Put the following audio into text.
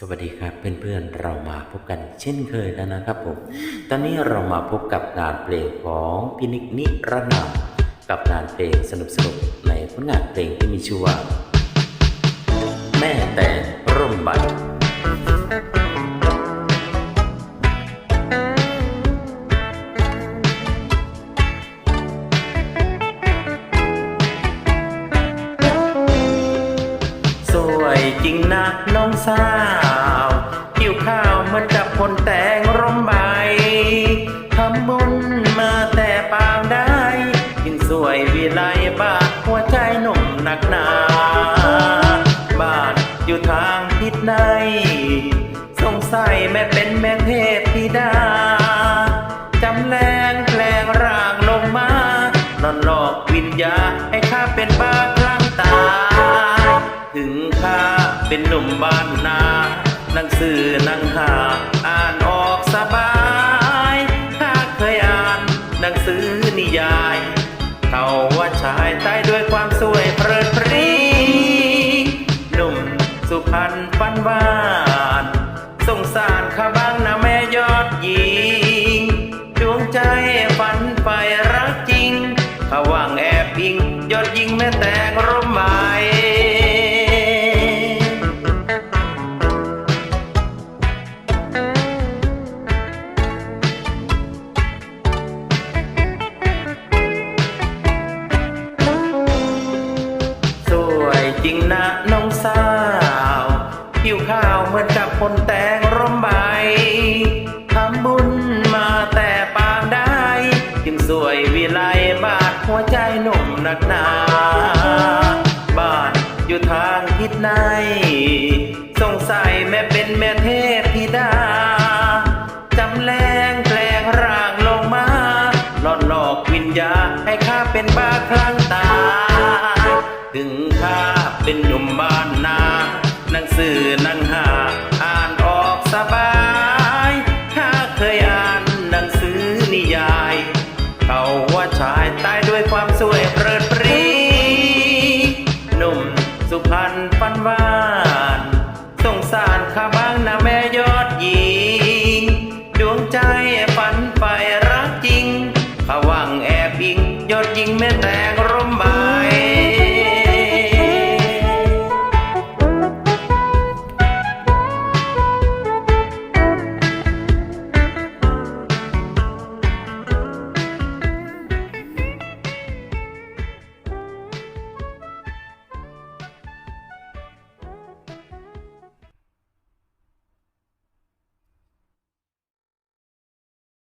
สวัสดีครับเพื่อนๆเรามาพบกันเช่นเคยแล้วนะครับผม ตอนนี้เรามาพบกับงานเพลงของพินิกนิรนามกับงานเพลงสนุกๆในผลงานเพลงที่มีชื่อว่า แม่แต่ร่มใบ สวยจริงนะน้องสาวผิวข้าวเหมือนกับคนแต่งร่มใบทำบุญมาแต่ปางได้ กินสวยวิไลบานหัวใจหนุ่มหนักหนาบ้านอยู่ทางทิศใน สงสัยแม่เป็นแม่เทพธิดาจำแรงแปลงร่างลงมาหลอนหลอกวิญญาณ ถึงข้าเป็นหนุ่มบ้านนา หนังสือนังหา อ่านออกสบายข้าเคยอ่านหนังสือนิยาย เขาว่าชายใต้ด้วยความสวยเพลิดเพรีหนุ่มสุพรรณฟันวานสงสารข้าบ้างนะแม่ยอดหญิงดวงใจฝันไปรักจริงข้าว่างแอบอิง ยอดยิงแม่แตงร่มไม้ จริงนะน้องสาวผิวข้าวเหมือนกับคนแตงร่มใบทำบุญมาแต่ปางได้ จึงสวยวิไลบาดหัวใจหนุ่มหนักหนาบ้านอยู่ทางทิศใน สงสัยแม่เป็นแม่เทพธิดาจำแรงแปลงร่างลงมาหลอนหลอกวิญญาให้ข้าเป็นบ้าคลั่งตา ถึงข้าเป็นหนุ่มบ้านนา หนังสือนังหา อ่านออกสบายข้าเคยอ่านหนังสือนิยาย เขาว่าชายตายด้วยความสวยเปริดปรีหนุ่มสุพรรณปันวาน สงสารข้าบ้างนะแม่ยอดหญิง